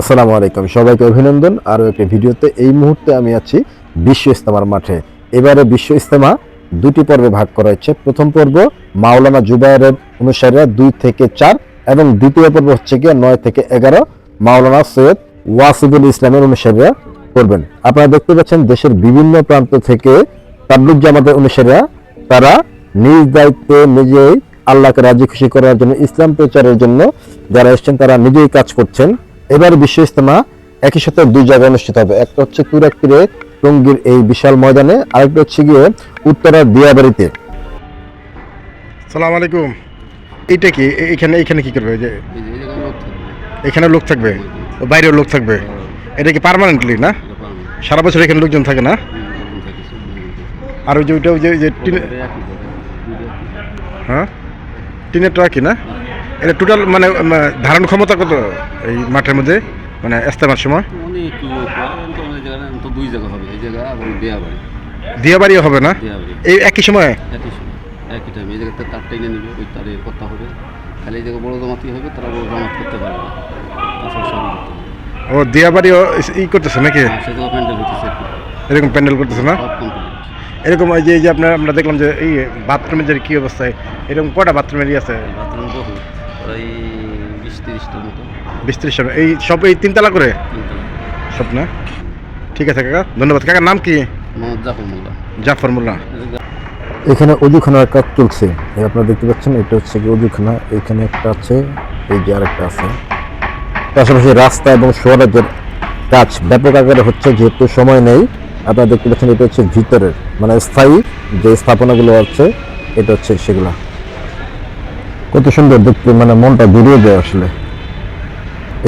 আসসালামু আলাইকুম। সবাইকে অভিনন্দন। আরও একটি ভিডিওতে এই মুহূর্তে আমি আছি বিশ্ব ইস্তেমার মাঠে। এবারে বিশ্ব ইস্তেমা দুটি পর্বে ভাগ করা হয়েছে। প্রথম পর্ব মাওলানা জুবাইরের অনুসারীরা দুই থেকে চার এবং দ্বিতীয় পর্ব হচ্ছে গিয়ে নয় থেকে এগারো। মাওলানা সৈয়দ ওয়াসিবুল ইসলামের অনুসারীরা করবেন আপনারা দেখতে পাচ্ছেন দেশের বিভিন্ন প্রান্ত থেকে তাবলুক জামাতের অনুসারীরা তারা নিজ দায়িত্বে নিজেই আল্লাহকে রাজি খুশি করার জন্য, ইসলাম প্রচারের জন্য যারা এসেছেন তারা নিজেই কাজ করছেন। এবার বিশ্ব ইস্তেমা একই সাথে দুই জায়গায় অনুষ্ঠিত হবে। একটা হচ্ছে তুরাকপুরে টঙ্গীর এই বিশাল ময়দানে, আরেকটা হচ্ছে গিয়ে উত্তরার দিয়াবাড়িতে। সালাম আলাইকুম। এইটা কি? এখানে এখানে কি করবে? যে এখানে লোক থাকবে? বাইরেও লোক থাকবে? এটা কি পার্মানেন্টলি না? সারা বছর এখানে লোকজন থাকে না। আর ওই যে ওইটা ওই যে এটা। হ্যাঁ? টিনের ট্রাকই না? এটা টোটাল মানে ধারণ ক্ষমতা কত এই মাঠের মধ্যে? মানে ইস্তেমার সময়? অনেক লোক তো দুই জায়গা হবে এই জায়গা এবং দেয়া বাড়ি হবে না? এই একই সময়? একই সময় একই টাইম এই জায়গাতে তার টেনে নেবে ওই তারে করতে হবে। খালি এই জায়গায় বড় জমাতি হবে তারা বড় জমাত করতে পারবে না। ও দিয়াবাড়িও ই করতেছে নাকি? সে প্যান্ডেল হতেছে এরকম প্যান্ডেল করতেছে না? এরকম ওই যে আপনার আমরা দেখলাম যে এই বাথরুমের যে কি অবস্থায় এরকম কটা বাথরুমের আছে? বাথরুম প্রায় বিশ তিরিশটার মতো। বিশ ত্রিশ এই সব এই তিনতলা করে? সব না? ঠিক আছে কাকা ধন্যবাদ। কাকার নাম কি? মোহাম্মদ জাফর মোল্লা। জাফর মোল্লা। এখানে অজুখানার কাজ চলছে। আপনারা দেখতে পাচ্ছেন এটা হচ্ছে কি অজুখানা। এখানে একটা আছে এই যে আরেকটা আছে। পাশাপাশি রাস্তা এবং সড়কের কাজ ব্যাপক আকারে হচ্ছে যেহেতু সময় নেই। আপনারা দেখতে পাচ্ছেন এটা হচ্ছে ভিতরের মানে স্থায়ী যে স্থাপনাগুলো আছে এটা হচ্ছে সেগুলা। কত সুন্দর দেখতে মানে মনটা জুড়িয়ে যায় আসলে।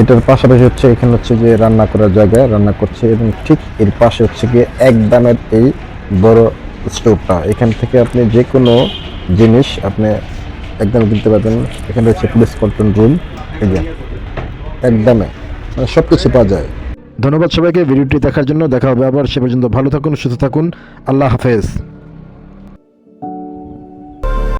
এটার পাশাপাশি হচ্ছে, এখানে হচ্ছে যে রান্না করার জায়গা, রান্না করছে, এবং ঠিক এর পাশে হচ্ছে গিয়ে এক দামের এই বড় স্টোভটা। এখান থেকে আপনি যে কোনো জিনিস আপনি একদম কিনতে পারবেন। এখানে হচ্ছে পুলিশ কন্ট্রোল রুম এই যে একদমে মানে সব কিছু পাওয়া যায়। ধন্যবাদ সবাইকে ভিডিওটি দেখার জন্য। দেখা হবে আবার, সে পর্যন্ত ভালো থাকুন, সুস্থ থাকুন। আল্লাহ হাফেজ।